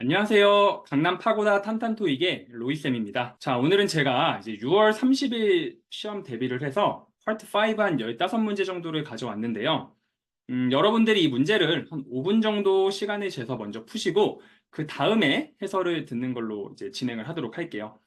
안녕하세요. 강남 파고다 탄탄토익의 로이쌤입니다. 자, 오늘은 제가 이제 6월 30일 시험 대비를 해서 파트 5한 15문제 정도를 가져왔는데요. 음, 여러분들이 이 문제를 한 5분 정도 시간을 재서 먼저 푸시고 그 다음에 해설을 듣는 걸로 이제 진행을 하도록 할게요.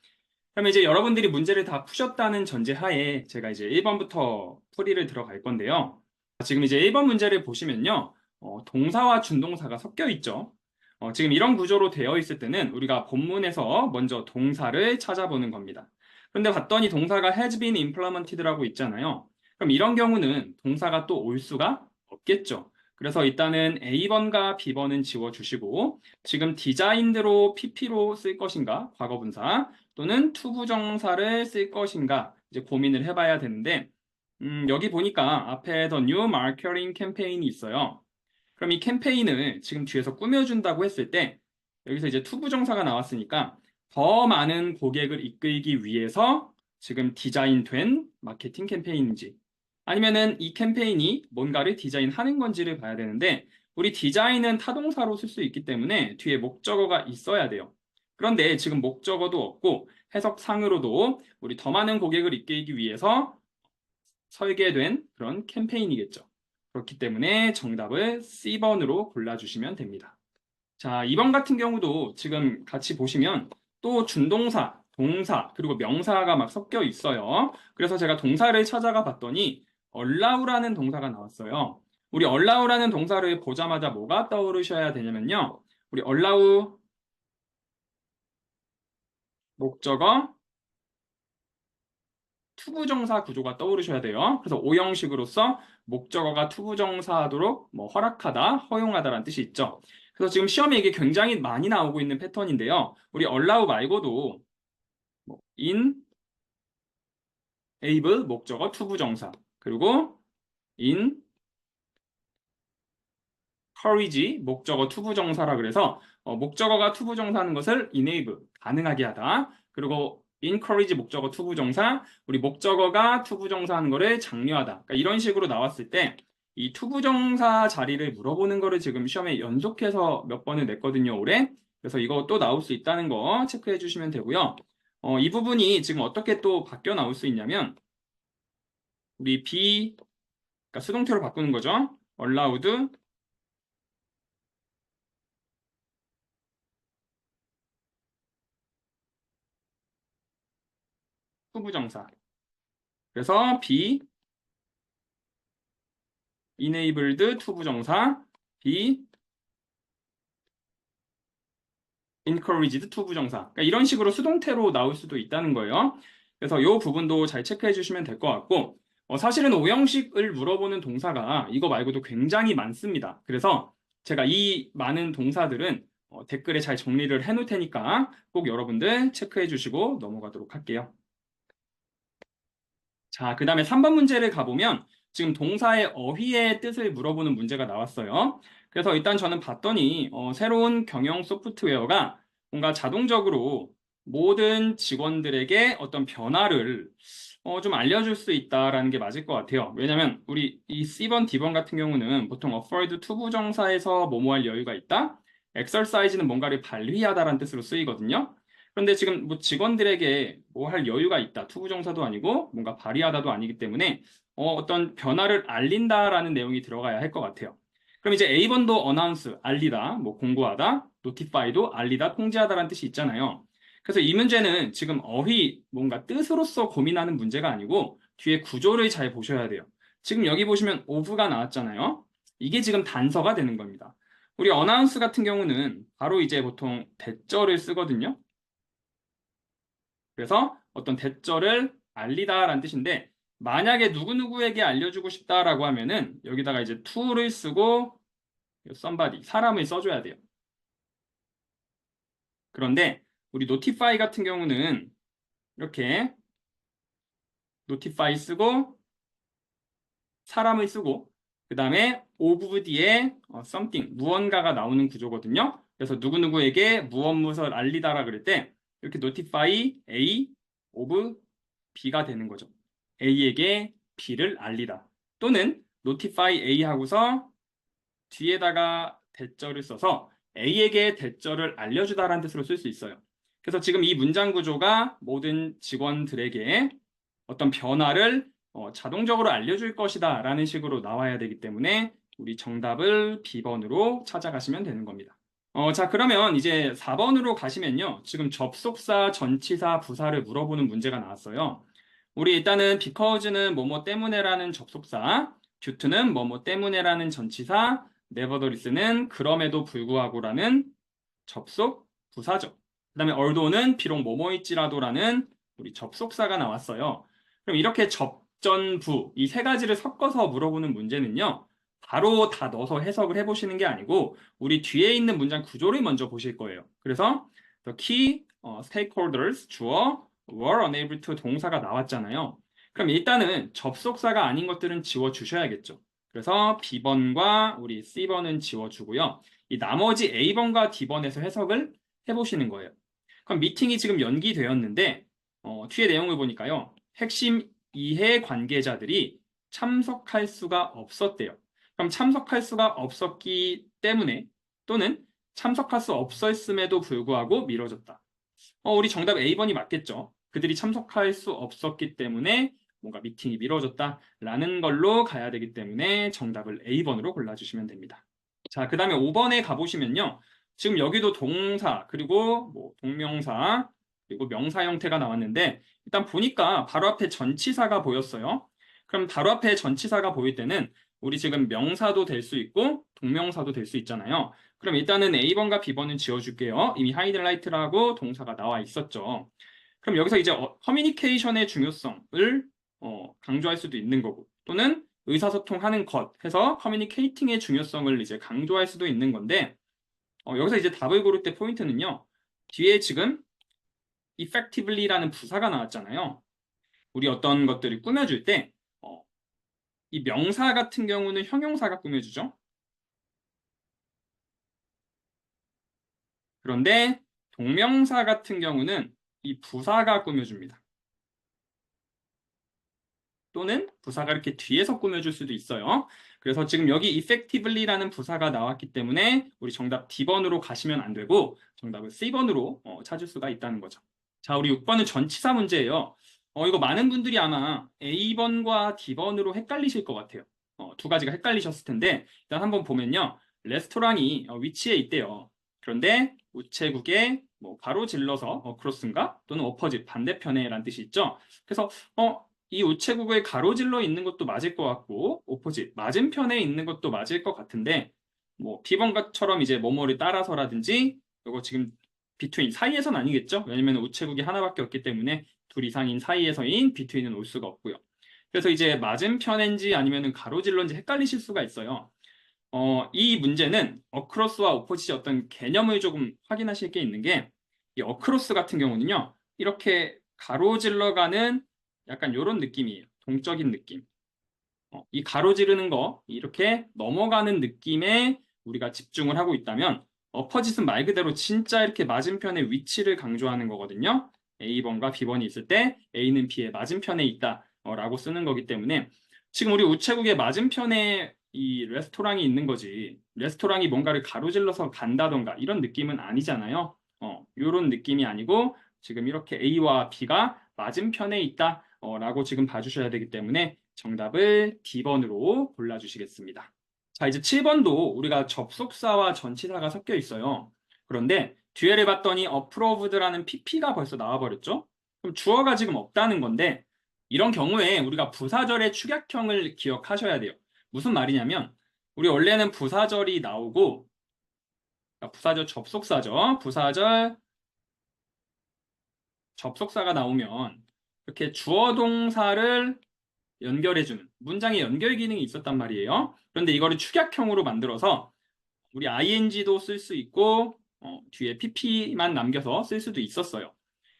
그러면 이제 여러분들이 문제를 다 푸셨다는 전제하에 제가 이제 1번부터 풀이를 들어갈 건데요. 지금 이제 1번 문제를 보시면요. 어, 동사와 준동사가 섞여 있죠. 어, 지금 이런 구조로 되어 있을 때는 우리가 본문에서 먼저 동사를 찾아보는 겁니다. 그런데 봤더니 동사가 has been implemented라고 있잖아요. 그럼 이런 경우는 동사가 또 올 수가 없겠죠. 그래서 일단은 A번과 B번은 지워주시고 지금 designed로 PP로 쓸 것인가 과거분사 또는 투부정사를 쓸 것인가 이제 고민을 해봐야 되는데 음, 여기 보니까 앞에 the new marketing campaign이 있어요. 그럼 이 캠페인을 지금 뒤에서 꾸며준다고 했을 때 여기서 이제 투부정사가 나왔으니까 더 많은 고객을 이끌기 위해서 지금 디자인된 마케팅 캠페인인지 아니면은 이 캠페인이 뭔가를 디자인하는 건지를 봐야 되는데 우리 디자인은 타동사로 쓸 수 있기 때문에 뒤에 목적어가 있어야 돼요. 그런데 지금 목적어도 없고 해석상으로도 우리 더 많은 고객을 이끌기 위해서 설계된 그런 캠페인이겠죠. 그렇기 때문에 정답을 C번으로 골라주시면 됩니다. 자, 2번 같은 경우도 지금 같이 보시면 또 준동사, 동사, 그리고 명사가 막 섞여 있어요. 그래서 제가 동사를 찾아가 봤더니 allow라는 동사가 나왔어요. 우리 allow라는 동사를 보자마자 뭐가 떠오르셔야 되냐면요. 우리 allow 목적어 투부정사 구조가 떠오르셔야 돼요. 그래서 오형식으로서 목적어가 투부정사하도록 뭐 허락하다, 허용하다라는 뜻이 있죠. 그래서 지금 시험에 이게 굉장히 많이 나오고 있는 패턴인데요. 우리 allow 말고도 뭐 in, able 목적어 투부정사 그리고 in, encourage 목적어 투부정사라 그래서 어, 목적어가 투부정사하는 것을 enable 가능하게 하다. 그리고 encourage 목적어 투부정사, 우리 목적어가 투부정사 하는 거를 장려하다. 그러니까 이런 식으로 나왔을 때 이 투부정사 자리를 물어보는 거를 지금 시험에 연속해서 몇 번을 냈거든요, 올해. 그래서 이거 또 나올 수 있다는 거 체크해 주시면 되고요. 어, 이 부분이 지금 어떻게 또 바뀌어 나올 수 있냐면 우리 be 그러니까 수동태로 바꾸는 거죠. allowed 투부정사. 그래서 be enabled 투부정사, be encouraged 투부정사. 그러니까 이런 식으로 수동태로 나올 수도 있다는 거예요. 그래서 이 부분도 잘 체크해 주시면 될 것 같고 어, 사실은 오형식을 물어보는 동사가 이거 말고도 굉장히 많습니다. 그래서 제가 이 많은 동사들은 어, 댓글에 잘 정리를 해 놓을 테니까 꼭 여러분들 체크해 주시고 넘어가도록 할게요. 자, 그 다음에 3번 문제를 가보면 지금 동사의 어휘의 뜻을 물어보는 문제가 나왔어요. 그래서 일단 저는 봤더니 어, 새로운 경영 소프트웨어가 뭔가 자동적으로 모든 직원들에게 어떤 변화를 어, 좀 알려줄 수 있다라는 게 맞을 것 같아요. 왜냐면 우리 이 C번, D번 같은 경우는 보통 afford 투부정사에서 뭐뭐 할 여유가 있다. exercise는 뭔가를 발휘하다라는 뜻으로 쓰이거든요. 그런데 지금 뭐 직원들에게 뭐 할 여유가 있다. 투부정사도 아니고 뭔가 발휘하다도 아니기 때문에 어, 떤 변화를 알린다라는 내용이 들어가야 할 것 같아요. 그럼 이제 A번도 announce, 알리다, 뭐 공고하다, notify도 알리다, 통지하다라는 뜻이 있잖아요. 그래서 이 문제는 지금 어휘, 뭔가 뜻으로서 고민하는 문제가 아니고 뒤에 구조를 잘 보셔야 돼요. 지금 여기 보시면 of가 나왔잖아요. 이게 지금 단서가 되는 겁니다. 우리 announce 같은 경우는 바로 이제 보통 대절을 쓰거든요. 그래서 어떤 대절을 알리다라는 뜻인데 만약에 누구누구에게 알려주고 싶다라고 하면은 여기다가 이제 to를 쓰고 somebody 사람을 써줘야 돼요. 그런데 우리 notify 같은 경우는 이렇게 notify 쓰고 사람을 쓰고 그 다음에 of 뒤에 something 무언가가 나오는 구조거든요. 그래서 누구누구에게 무엇 무엇을 알리다라 그럴 때 이렇게 notify A of B가 되는 거죠. A에게 B를 알리다. 또는 notify A 하고서 뒤에다가 대절을 써서 A에게 대절을 알려주다라는 뜻으로 쓸 수 있어요. 그래서 지금 이 문장 구조가 모든 직원들에게 어떤 변화를 어, 자동적으로 알려줄 것이다 라는 식으로 나와야 되기 때문에 우리 정답을 B번으로 찾아가시면 되는 겁니다. 어, 자, 그러면 이제 4번으로 가시면요. 지금 접속사, 전치사, 부사를 물어보는 문제가 나왔어요. 우리 일단은 because는 뭐뭐 때문에라는 접속사, due는 뭐뭐 때문에라는 전치사, nevertheless는 그럼에도 불구하고라는 접속 부사죠. 그 다음에 although는 비록 뭐뭐일지라도라는 우리 접속사가 나왔어요. 그럼 이렇게 접전부 이 세 가지를 섞어서 물어보는 문제는요. 바로 다 넣어서 해석을 해보시는 게 아니고 우리 뒤에 있는 문장 구조를 먼저 보실 거예요. 그래서 the key 어, stakeholders 주어 were unable to 동사가 나왔잖아요. 그럼 일단은 접속사가 아닌 것들은 지워 주셔야겠죠. 그래서 B번과 우리 C번은 지워주고요. 이 나머지 A번과 D번에서 해석을 해보시는 거예요. 그럼 미팅이 지금 연기되었는데 어, 뒤에 내용을 보니까요. 핵심 이해 관계자들이 참석할 수가 없었대요. 그럼 참석할 수가 없었기 때문에 또는 참석할 수 없었음에도 불구하고 미뤄졌다. 어, 우리 정답 A번이 맞겠죠. 그들이 참석할 수 없었기 때문에 뭔가 미팅이 미뤄졌다라는 걸로 가야 되기 때문에 정답을 A번으로 골라주시면 됩니다. 자, 그 다음에 5번에 가보시면요. 지금 여기도 동사, 그리고 뭐 동명사, 그리고 명사 형태가 나왔는데 일단 보니까 바로 앞에 전치사가 보였어요. 그럼 바로 앞에 전치사가 보일 때는 우리 지금 명사도 될 수 있고 동명사도 될 수 있잖아요. 그럼 일단은 A번과 B번은 지워줄게요. 이미 하이드라이트라고 동사가 나와 있었죠. 그럼 여기서 이제 어, 커뮤니케이션의 중요성을 어, 강조할 수도 있는 거고 또는 의사소통하는 것 해서 커뮤니케이팅의 중요성을 이제 강조할 수도 있는 건데 어, 여기서 이제 답을 고를 때 포인트는요. 뒤에 지금 effectively라는 부사가 나왔잖아요. 우리 어떤 것들을 꾸며줄 때 이 명사 같은 경우는 형용사가 꾸며주죠. 그런데 동명사 같은 경우는 이 부사가 꾸며줍니다. 또는 부사가 이렇게 뒤에서 꾸며줄 수도 있어요. 그래서 지금 여기 effectively라는 부사가 나왔기 때문에 우리 정답 D번으로 가시면 안 되고 정답을 C번으로 어, 찾을 수가 있다는 거죠. 자, 우리 6번은 전치사 문제예요. 어, 이거 많은 분들이 아마 A번과 D번으로 헷갈리실 것 같아요. 어, 두 가지가 헷갈리셨을 텐데 일단 한번 보면요. 레스토랑이 어, 위치에 있대요. 그런데 우체국에 뭐 가로 질러서 어, 크로스인가 또는 어퍼짓 반대편에 라는 뜻이 있죠. 그래서 어, 이 우체국에 가로질러 있는 것도 맞을 것 같고 오포짓 맞은편에 있는 것도 맞을 것 같은데 뭐 B번처럼 이제 뭐뭐를 따라서라든지 이거 지금 비트윈 사이에선 아니겠죠? 왜냐면 우체국이 하나밖에 없기 때문에 둘 이상인 사이에서인 비트윈은 올 수가 없고요. 그래서 이제 맞은편인지 아니면 가로질러인지 헷갈리실 수가 있어요. 어, 이 문제는 어크로스와 오포짓의 어떤 개념을 조금 확인하실 게 있는 게 이 어크로스 같은 경우는요. 이렇게 가로질러 가는 약간 이런 느낌이에요. 동적인 느낌. 어, 이 가로지르는 거 이렇게 넘어가는 느낌에 우리가 집중을 하고 있다면 어퍼짓은 말 그대로 진짜 이렇게 맞은편의 위치를 강조하는 거거든요. A번과 B번이 있을 때 A는 B의 맞은편에 있다 라고 쓰는 거기 때문에 지금 우리 우체국의 맞은편에 이 레스토랑이 있는 거지. 레스토랑이 뭔가를 가로질러서 간다던가 이런 느낌은 아니잖아요. 어, 이런 느낌이 아니고 지금 이렇게 A와 B가 맞은편에 있다 어, 라고 지금 봐주셔야 되기 때문에 정답을 D번으로 골라주시겠습니다. 자 이제 7번도 우리가 접속사와 전치사가 섞여 있어요. 그런데 뒤에를 봤더니 approved라는 pp가 벌써 나와버렸죠. 그럼 주어가 지금 없다는 건데 이런 경우에 우리가 부사절의 축약형을 기억하셔야 돼요. 무슨 말이냐면 우리 원래는 부사절이 나오고 그러니까 부사절 접속사죠. 부사절 접속사가 나오면 이렇게 주어 동사를 연결해주는 문장의 연결 기능이 있었단 말이에요. 그런데 이거를 축약형으로 만들어서 우리 ing도 쓸 수 있고 어, 뒤에 pp만 남겨서 쓸 수도 있었어요.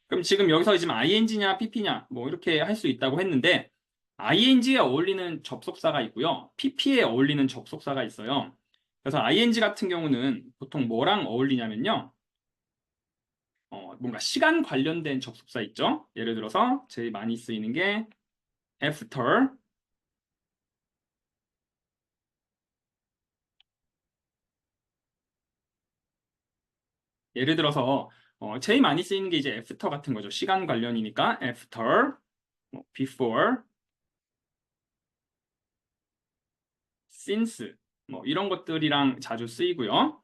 그럼 지금 여기서 지금 ing냐 pp냐 뭐 이렇게 할 수 있다고 했는데 ing에 어울리는 접속사가 있고요. pp에 어울리는 접속사가 있어요. 그래서 ing 같은 경우는 보통 뭐랑 어울리냐면요. 어, 뭔가 시간 관련된 접속사 있죠. 예를 들어서 제일 많이 쓰이는 게 after 예를 들어서 어, 제일 많이 쓰이는 게 이제 after 같은 거죠. 시간 관련이니까 after, 뭐 before, since 뭐 이런 것들이랑 자주 쓰이고요.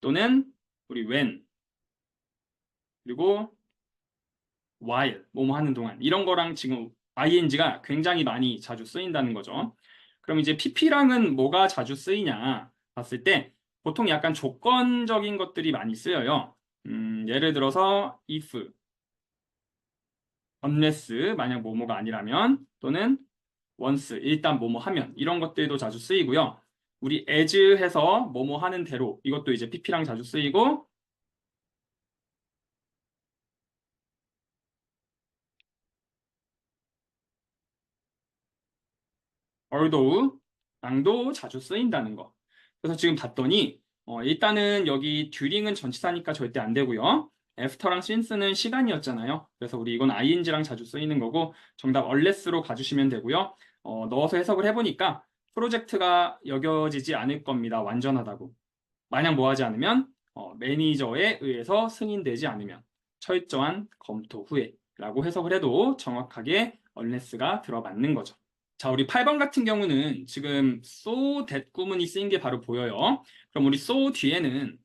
또는 우리 when 그리고 while 뭐뭐 하는 동안 이런 거랑 지금 ing가 굉장히 많이 자주 쓰인다는 거죠. 그럼 이제 pp랑은 뭐가 자주 쓰이냐 봤을 때 보통 약간 조건적인 것들이 많이 쓰여요. 음, 예를 들어서 if, unless 만약 뭐뭐가 아니라면 또는 once 일단 뭐뭐 하면 이런 것들도 자주 쓰이고요. 우리 as 해서 뭐뭐 하는 대로 이것도 이제 pp랑 자주 쓰이고 although랑도 자주 쓰인다는 거. 그래서 지금 봤더니 어, 일단은 여기 during은 전치사니까 절대 안 되고요. after랑 since는 시간이었잖아요. 그래서 우리 이건 ing랑 자주 쓰이는 거고 정답 unless로 가주시면 되고요. 어, 넣어서 해석을 해보니까 프로젝트가 여겨지지 않을 겁니다. 완전하다고. 만약 뭐 하지 않으면 어, 매니저에 의해서 승인되지 않으면 철저한 검토 후에 라고 해석을 해도 정확하게 unless가 들어맞는 거죠. 자, 우리 8번 같은 경우는 지금 so that 구문이 쓰인 게 바로 보여요. 그럼 우리 so 뒤에는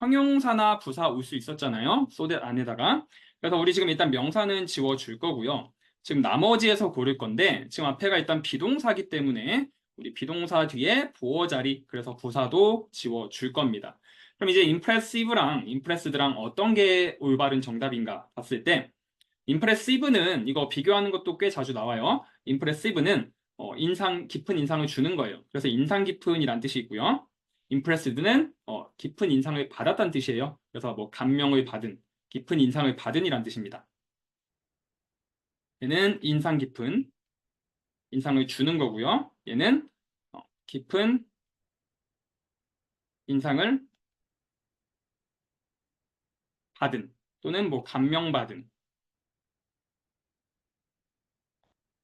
형용사나 부사 올 수 있었잖아요. so that 안에다가. 그래서 우리 지금 일단 명사는 지워줄 거고요. 지금 나머지에서 고를 건데 지금 앞에가 일단 비동사기 때문에 우리 비동사 뒤에 보어 자리 그래서 부사도 지워줄 겁니다. 그럼 이제 impressive랑 impressed랑 어떤 게 올바른 정답인가 봤을 때 impressive는 이거 비교하는 것도 꽤 자주 나와요. impressive는 어, 인상 깊은 인상을 주는 거예요. 그래서 인상 깊은이란 뜻이 있고요. impressed는 어, 깊은 인상을 받았다는 뜻이에요. 그래서 뭐 감명을 받은 깊은 인상을 받은이란 뜻입니다. 얘는 인상 깊은 인상을 주는 거고요. 얘는 어, 깊은 인상을 받은 또는 뭐 감명받은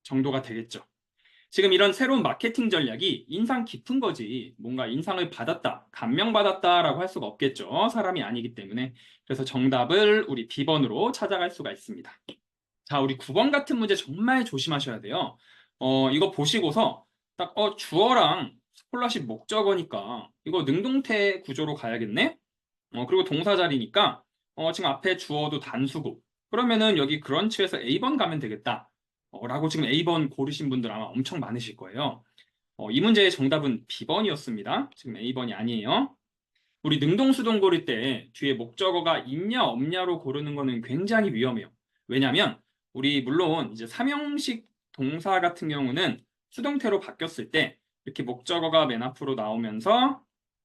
정도가 되겠죠. 지금 이런 새로운 마케팅 전략이 인상 깊은 거지 뭔가 인상을 받았다, 감명받았다라고 할 수가 없겠죠. 사람이 아니기 때문에. 그래서 정답을 우리 B번으로 찾아갈 수가 있습니다. 자, 우리 9번 같은 문제 정말 조심하셔야 돼요. 어, 이거 보시고서 딱, 어, 주어랑 스콜라십 목적어니까 이거 능동태 구조로 가야겠네? 어, 그리고 동사 자리니까 어, 지금 앞에 주어도 단수고 그러면은 여기 그런치에서 A번 가면 되겠다. 어, 라고 지금 A번 고르신 분들 아마 엄청 많으실 거예요. 어, 이 문제의 정답은 B번이었습니다. 지금 A번이 아니에요. 우리 능동수동 고를 때 뒤에 목적어가 있냐 없냐로 고르는 거는 굉장히 위험해요. 왜냐하면 우리 물론 이제 삼형식 동사 같은 경우는 수동태로 바뀌었을 때 이렇게 목적어가 맨 앞으로 나오면서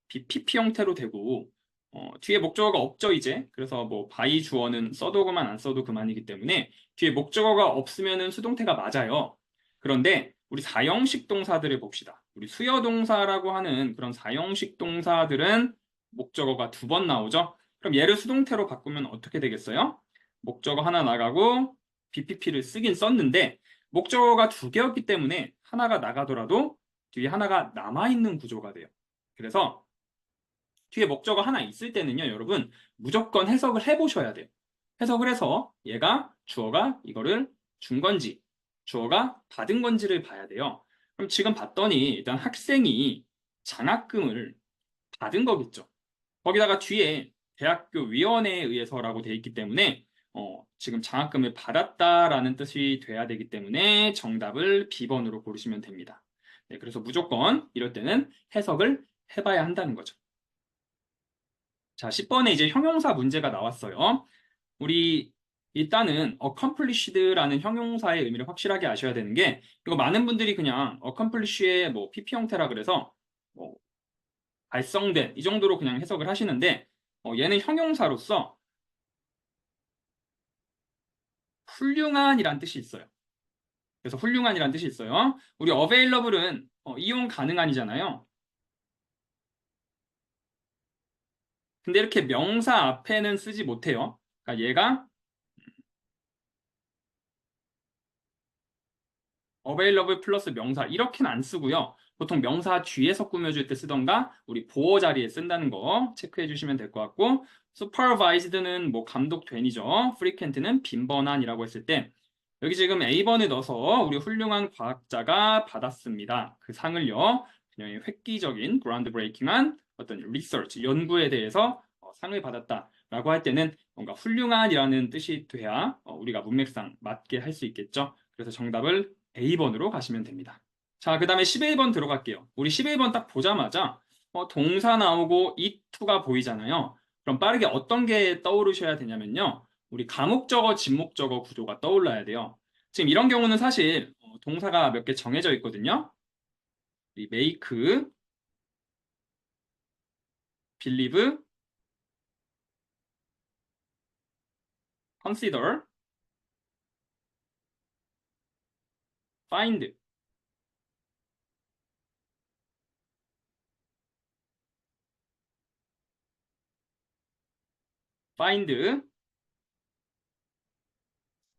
BPP 형태로 되고 어, 뒤에 목적어가 없죠 이제. 그래서 뭐 바이 주어는 써도 그만 안 써도 그만이기 때문에 뒤에 목적어가 없으면은 수동태가 맞아요. 그런데 우리 사형식 동사들을 봅시다. 우리 수여 동사라고 하는 그런 사형식 동사들은 목적어가 두 번 나오죠? 그럼 얘를 수동태로 바꾸면 어떻게 되겠어요? 목적어 하나 나가고 BPP를 쓰긴 썼는데 목적어가 두 개였기 때문에 하나가 나가더라도 뒤에 하나가 남아있는 구조가 돼요. 그래서 뒤에 목적어 하나 있을 때는요, 여러분 무조건 해석을 해보셔야 돼요. 해석을 해서 얘가 주어가 이거를 준 건지 주어가 받은 건지를 봐야 돼요. 그럼 지금 봤더니 일단 학생이 장학금을 받은 거겠죠. 거기다가 뒤에 대학교 위원회에 의해서라고 돼 있기 때문에 어, 지금 장학금을 받았다라는 뜻이 돼야 되기 때문에 정답을 B번으로 고르시면 됩니다. 네, 그래서 무조건 이럴 때는 해석을 해봐야 한다는 거죠. 자, 10번에 이제 형용사 문제가 나왔어요. 우리 일단은 accomplished라는 형용사의 의미를 확실하게 아셔야 되는 게 이거 많은 분들이 그냥 accomplish의 뭐 PP 형태라 그래서 뭐 달성된 이 정도로 그냥 해석을 하시는데 어, 얘는 형용사로서 훌륭한이란 뜻이 있어요. 그래서 훌륭한이란 뜻이 있어요. 우리 available은 어, 이용 가능한이잖아요. 근데 이렇게 명사 앞에는 쓰지 못해요. 그러니까 얘가 available 플러스 명사 이렇게는 안 쓰고요. 보통 명사 뒤에서 꾸며줄 때 쓰던가 우리 보호 자리에 쓴다는 거 체크해 주시면 될 것 같고 supervised는 뭐 감독된이죠. frequent는 빈번한이라고 했을 때 여기 지금 A번을 넣어서 우리 훌륭한 과학자가 받았습니다. 그 상을요. 그냥 획기적인 groundbreaking한 어떤 research, 연구에 대해서 어, 상을 받았다라고 할 때는 뭔가 훌륭한이라는 뜻이 돼야 어, 우리가 문맥상 맞게 할 수 있겠죠. 그래서 정답을 A번으로 가시면 됩니다. 자, 그 다음에 11번 들어갈게요. 우리 11번 딱 보자마자 어, 동사 나오고 it,to가 보이잖아요. 그럼 빠르게 어떤 게 떠오르셔야 되냐면요. 우리 가목적어, 진목적어 구조가 떠올라야 돼요. 지금 이런 경우는 사실 어, 동사가 몇 개 정해져 있거든요. 이 make, believe, consider, find. find,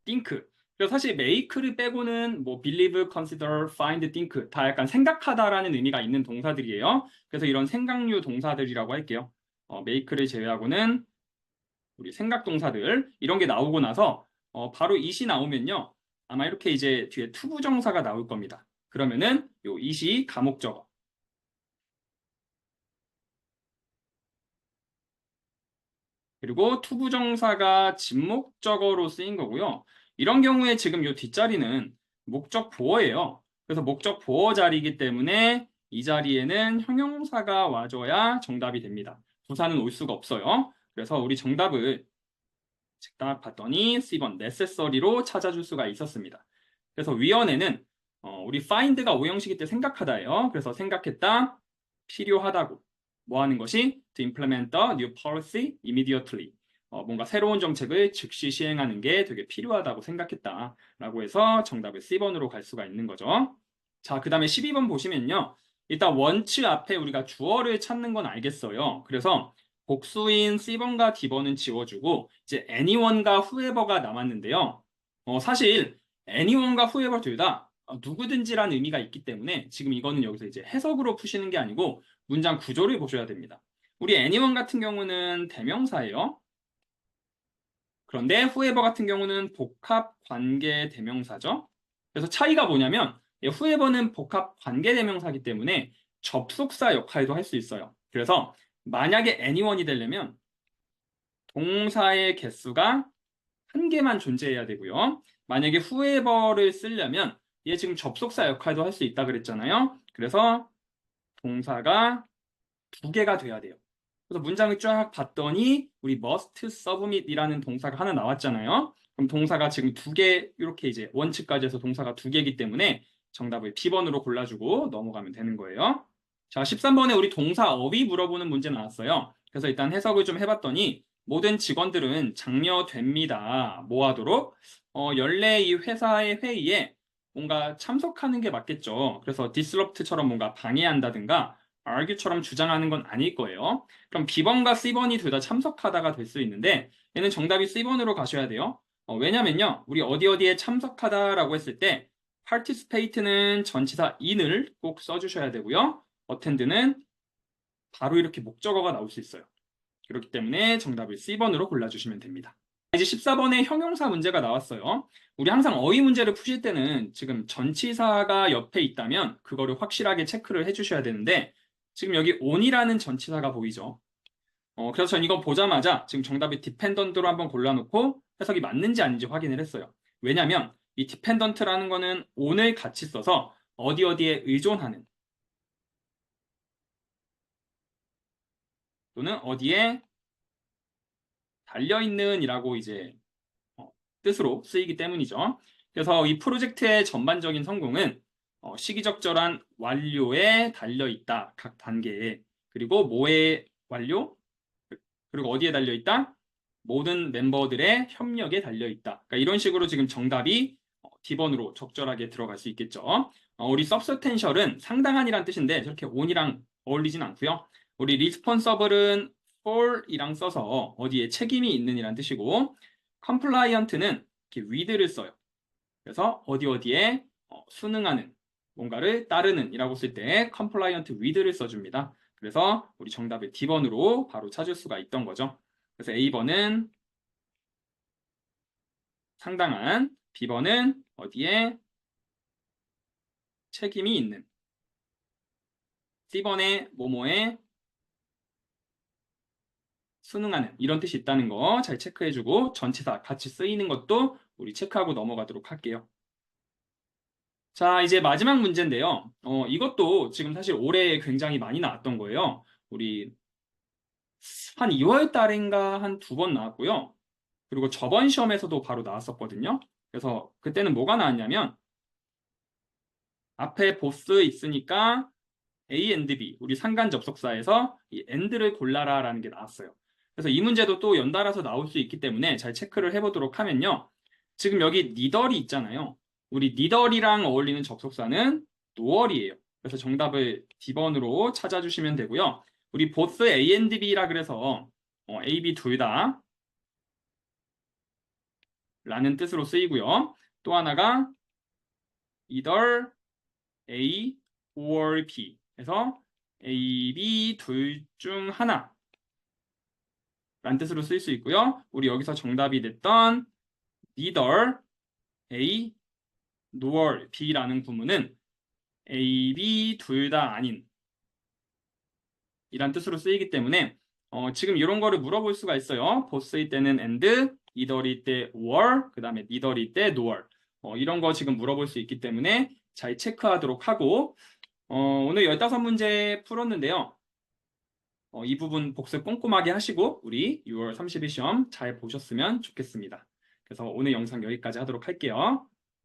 think. 그래서 사실 make를 빼고는 뭐 believe, consider, find, think 다 약간 생각하다라는 의미가 있는 동사들이에요. 그래서 이런 생각류 동사들이라고 할게요. 어, make를 제외하고는 우리 생각 동사들 이런 게 나오고 나서 어, 바로 it이 나오면요. 아마 이렇게 이제 뒤에 투부정사가 나올 겁니다. 그러면은 요 it이 가목적어. 그리고 투부정사가 진목적어로 쓰인 거고요. 이런 경우에 지금 이 뒷자리는 목적 보어예요. 그래서 목적 보어 자리이기 때문에 이 자리에는 형용사가 와줘야 정답이 됩니다. 부사는 올 수가 없어요. 그래서 우리 정답을 딱 봤더니 C번 necessary로 찾아줄 수가 있었습니다. 그래서 위원회는 어, 우리 find가 오형식일 때 생각하다예요. 그래서 생각했다, 필요하다고. 뭐 하는 것이 to implement the new policy immediately. 어, 뭔가 새로운 정책을 즉시 시행하는 게 되게 필요하다고 생각했다라고 해서 정답을 C번으로 갈 수가 있는 거죠. 자, 그 다음에 12번 보시면요. 일단 원츠 앞에 우리가 주어를 찾는 건 알겠어요. 그래서 복수인 C번과 D번은 지워주고 이제 anyone과 whoever가 남았는데요. 어, 사실 anyone과 whoever 둘 다 누구든지란 의미가 있기 때문에 지금 이거는 여기서 이제 해석으로 푸시는 게 아니고 문장 구조를 보셔야 됩니다. 우리 anyone 같은 경우는 대명사예요. 그런데 whoever 같은 경우는 복합 관계 대명사죠. 그래서 차이가 뭐냐면 whoever는 복합 관계 대명사이기 때문에 접속사 역할도 할 수 있어요. 그래서 만약에 anyone이 되려면 동사의 개수가 한 개만 존재해야 되고요. 만약에 whoever를 쓰려면 얘 지금 접속사 역할도 할 수 있다 그랬잖아요. 그래서 동사가 두 개가 돼야 돼요. 그래서 문장을 쫙 봤더니 우리 must submit이라는 동사가 하나 나왔잖아요. 그럼 동사가 지금 두 개 이렇게 이제 원칙까지 해서 동사가 두 개이기 때문에 정답을 B번으로 골라주고 넘어가면 되는 거예요. 자, 13번에 우리 동사 어휘 물어보는 문제 나왔어요. 그래서 일단 해석을 좀 해봤더니 모든 직원들은 장려됩니다. 뭐 하도록? 어, 연례 이 회사의 회의에 뭔가 참석하는 게 맞겠죠. 그래서 disrupt처럼 뭔가 방해한다든가 argue처럼 주장하는 건 아닐 거예요. 그럼 B번과 C번이 둘 다 참석하다가 될 수 있는데 얘는 정답이 C번으로 가셔야 돼요. 어, 왜냐면요. 우리 어디 어디에 참석하다라고 했을 때 participate는 전치사 in을 꼭 써주셔야 되고요. attend는 바로 이렇게 목적어가 나올 수 있어요. 그렇기 때문에 정답을 C번으로 골라주시면 됩니다. 이제 14번에 형용사 문제가 나왔어요. 우리 항상 어휘 문제를 푸실 때는 지금 전치사가 옆에 있다면 그거를 확실하게 체크를 해주셔야 되는데 지금 여기 on이라는 전치사가 보이죠. 어, 그래서 전 이거 보자마자 지금 정답이 dependent로 한번 골라놓고 해석이 맞는지 아닌지 확인을 했어요. 왜냐하면 이 dependent라는 거는 on을 같이 써서 어디 어디에 의존하는 또는 어디에 달려있는 이라고 이제 어, 뜻으로 쓰이기 때문이죠. 그래서 이 프로젝트의 전반적인 성공은 어, 시기적절한 완료에 달려 있다. 각 단계에. 그리고 뭐에 완료? 그리고 어디에 달려 있다? 모든 멤버들의 협력에 달려 있다. 그러니까 이런 식으로 지금 정답이 어, D번으로 적절하게 들어갈 수 있겠죠. 어, 우리 substantial은 상당한이란 뜻인데 저렇게 on이랑 어울리진 않고요. 우리 responsible은 for이랑 써서 어디에 책임이 있는 이란 뜻이고 compliant는 이렇게 with를 써요. 그래서 어디 어디에 어, 순응하는 뭔가를 따르는 이라고 쓸 때 compliant with를 써줍니다. 그래서 우리 정답을 D번으로 바로 찾을 수가 있던 거죠. 그래서 A번은 상당한, B번은 어디에 책임이 있는, C번에 뭐뭐에 순응하는 이런 뜻이 있다는 거 잘 체크해주고 전치사 같이 쓰이는 것도 우리 체크하고 넘어가도록 할게요. 자, 이제 마지막 문제인데요. 어, 이것도 지금 사실 올해 굉장히 많이 나왔던 거예요. 우리 한 2월 달인가 한 두 번 나왔고요. 그리고 저번 시험에서도 바로 나왔었거든요. 그래서 그때는 뭐가 나왔냐면 앞에 보스 있으니까 A and B, 우리 상관 접속사에서 이 and를 골라라 라는 게 나왔어요. 그래서 이 문제도 또 연달아서 나올 수 있기 때문에 잘 체크를 해보도록 하면요. 지금 여기 니덜이 있잖아요. 우리 니덜이랑 어울리는 접속사는 노얼이에요. 그래서 정답을 D번으로 찾아주시면 되고요. 우리 보스 A and B라 그래서 어, A, B 둘 다 라는 뜻으로 쓰이고요. 또 하나가 either A or B 해서 A, B 둘 중 하나 라는 뜻으로 쓸 수 있고요. 우리 여기서 정답이 됐던 neither A nor B라는 구문은 A, B 둘 다 아닌 이란 뜻으로 쓰이기 때문에 어, 지금 이런 거를 물어볼 수가 있어요. 보스일 때는 and, either일 때 or, 그 다음에 neither일 때 nor 어, 이런 거 지금 물어볼 수 있기 때문에 잘 체크하도록 하고 어, 오늘 15문제 풀었는데요. 어, 이 부분 복습 꼼꼼하게 하시고 우리 6월 30일 시험 잘 보셨으면 좋겠습니다. 그래서 오늘 영상 여기까지 하도록 할게요.